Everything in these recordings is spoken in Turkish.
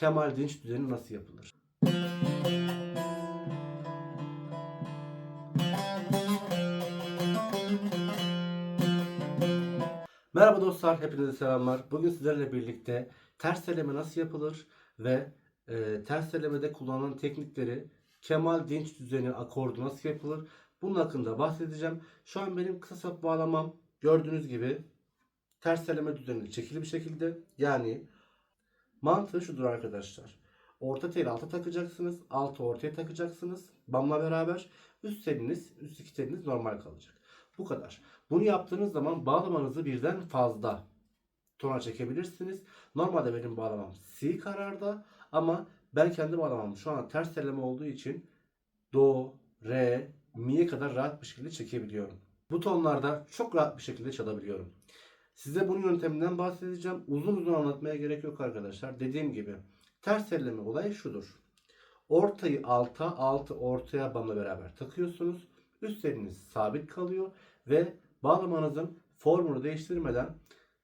Kemal Dinç düzeni nasıl yapılır? Merhaba dostlar, hepinize selamlar. Bugün sizlerle birlikte ters eleme nasıl yapılır ve e, ters elemede kullanılan teknikleri Kemal Dinç düzeni akordu nasıl yapılır bunun hakkında bahsedeceğim. Şu an benim kısa sap bağlamam gördüğünüz gibi ters eleme düzeninde çekili bir şekilde yani mantığı şudur arkadaşlar. Orta teli alta takacaksınız. Altı ortaya takacaksınız. Bamla beraber üst teliniz, üst iki teliniz normal kalacak. Bu kadar. Bunu yaptığınız zaman bağlamanızı birden fazla tona çekebilirsiniz. Normalde benim bağlamam C kararda ama ben kendi bağlamam şu an ters teleme olduğu için Do, Re, Mi'ye kadar rahat bir şekilde çekebiliyorum. Bu tonlarda çok rahat bir şekilde çalabiliyorum. Size bunun yönteminden bahsedeceğim. Uzun uzun anlatmaya gerek yok arkadaşlar. Dediğim gibi ters telleme olayı şudur. Ortayı alta, altı ortaya bamla beraber takıyorsunuz. Üst eliniz sabit kalıyor ve bağlamanızın formunu değiştirmeden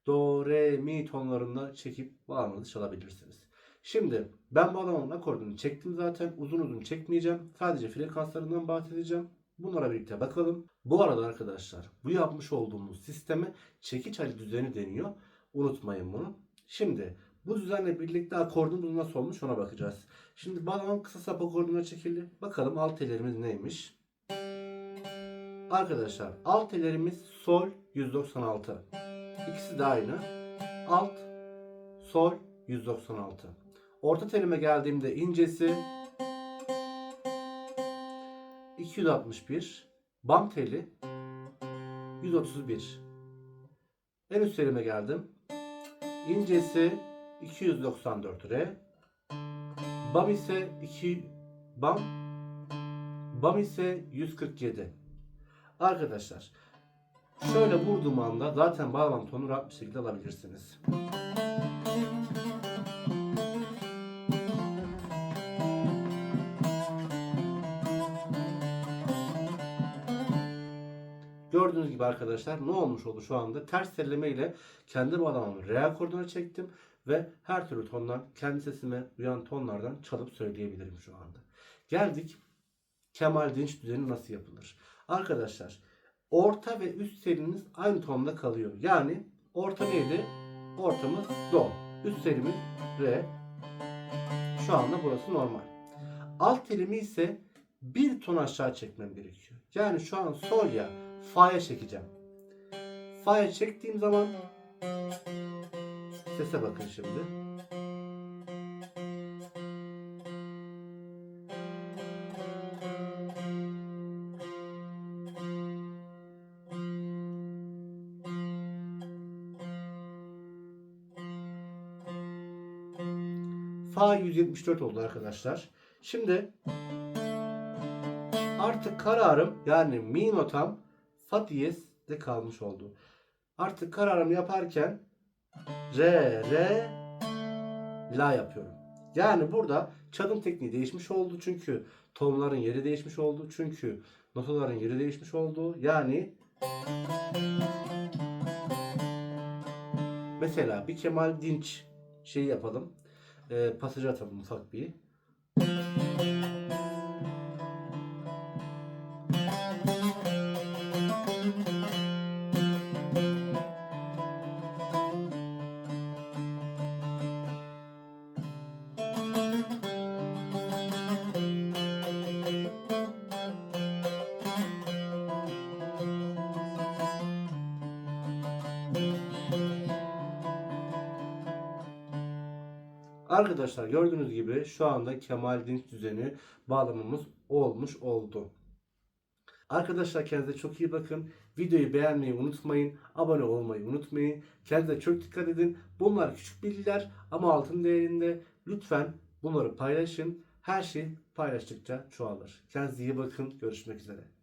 do, re, mi tonlarında çekip bağlamanızı çalabilirsiniz. Şimdi ben bağlamanın akordunu çektim zaten. Uzun uzun çekmeyeceğim. Sadece frekanslarından bahsedeceğim. Bunlara birlikte bakalım. Bu arada arkadaşlar bu yapmış olduğumuz sisteme çekiç hali düzeni deniyor. Unutmayın bunu. Şimdi bu düzenle birlikte akordumuz nasıl olmuş ona bakacağız. Şimdi bağlamam kısa sap akorduna çekildi. Bakalım alt tellerimiz neymiş? Arkadaşlar alt tellerimiz sol 196. İkisi de aynı. Alt sol 196. Orta telime geldiğimde incesi 261. Bam teli 131. En üst telime geldim. İncesi 294 R. Bam ise 2 bam. Bam ise 147. Arkadaşlar şöyle vurduğum anda zaten bağlam tonu rahat bir şekilde alabilirsiniz. Gördüğünüz gibi arkadaşlar ne olmuş oldu şu anda? Ters telleme ile kendi bağlamamı re akorduna çektim ve her türlü tondan kendi sesime uyan tonlardan çalıp söyleyebilirim şu anda. Geldik Kemal Dinç düzeni nasıl yapılır? Arkadaşlar orta ve üst teliniz aynı tonda kalıyor. Yani orta neydi? Ortamız do. Üst telimiz re. Şu anda burası normal. Alt telimi ise bir ton aşağı çekmem gerekiyor. Yani şu an sol ya fa'ya çekeceğim. Fa'ya çektiğim zaman sese bakın şimdi. Fa 174 oldu arkadaşlar. Şimdi artık kararım yani mi notam fa diyezde kalmış oldu. Artık kararımı yaparken re re la yapıyorum. Yani burada çalım tekniği değişmiş oldu çünkü tonların yeri değişmiş oldu çünkü notaların yeri değişmiş oldu. Yani mesela bir Kemal Dinç şey yapalım. E, pasajı atalım ufak bir. Arkadaşlar gördüğünüz gibi şu anda Kemal Dinç düzeni bağlamamız olmuş oldu. Arkadaşlar kendinize çok iyi bakın. Videoyu beğenmeyi unutmayın. Abone olmayı unutmayın. Kendinize çok dikkat edin. Bunlar küçük bilgiler ama altın değerinde. Lütfen bunları paylaşın. Her şey paylaştıkça çoğalır. Kendinize iyi bakın. Görüşmek üzere.